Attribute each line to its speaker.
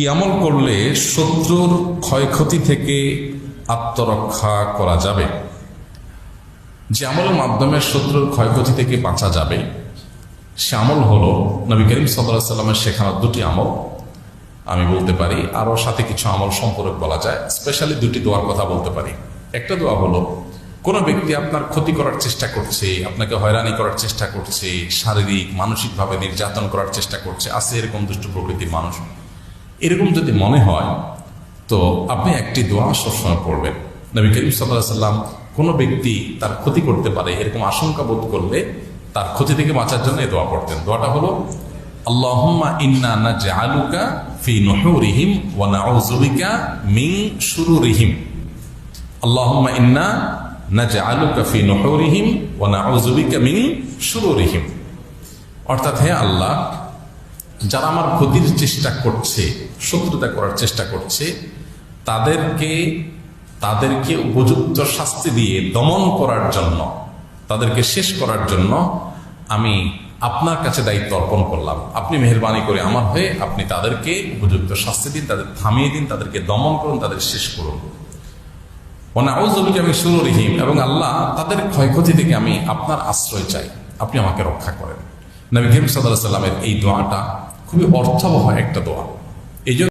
Speaker 1: কি আমল করলে শত্রুর ক্ষয়ক্ষতি থেকে আত্মরক্ষা করা যাবে। যে আমলের মাধ্যমে শত্রুর ক্ষয়ক্ষতি থেকে বাঁচা যাবে, সে আমল হলো নবী করিম সাল্লাহ সাল্লামের শেখানোর দুটি আমল। আমি বলতে পারি, আরও সাথে কিছু আমল সম্পর্কে বলা যায়। স্পেশালি দুটি দোয়ার কথা বলতে পারি। একটা দোয়া হলো, কোনো ব্যক্তি আপনার ক্ষতি করার চেষ্টা করছে, আপনাকে হয়রানি করার চেষ্টা করছে, শারীরিক, মানসিকভাবে নির্যাতন করার চেষ্টা করছে, আছে এরকম দুষ্ট প্রকৃতির মানুষ এরকম যদি মনে হয়, তো আপনি একটি দোয়া সবসময় পড়বেন। নবী করিম সাল্লাহ সাল্লাম কোনো ব্যক্তি তার ক্ষতি করতে পারে, এরকম আশঙ্কা বোধ করলে তার ক্ষতি থেকে বাঁচার জন্য দোয়া পড়তেন। দোয়াটা হলো, আল্লাহুম্মা ইন্না নাজআলুকা ফি ইন্না নাজআলুকা ফি অর্থাৎ হে আল্লাহ, যারা আমার ক্ষতির চেষ্টা করছে শত্রুতা করার চেষ্টা করছে, তাদেরকে তাদেরকে উপযুক্ত শাস্তি দিয়ে দমন করার জন্য, তাদেরকে শেষ করার জন্য আমি আপনার কাছে দায়িত্ব অর্পণ করলাম। আপনি মেহরবানি করে আমার হয়ে আপনি তাদেরকে উপযুক্ত শাস্তি দিন, তাদের থামিয়ে দিন, তাদেরকে দমন করুন, তাদের শেষ করুন। অনাউজবিকে আমি শুরু রহিম এবং আল্লাহ তাদের ক্ষয়ক্ষতি থেকে আমি আপনার আশ্রয় চাই। আপনি আমাকে রক্ষা করেন। নবী করিম সাল্লাহ এই দোয়াটা খুবই অর্থবহ একটা দোয়া। এই জন্য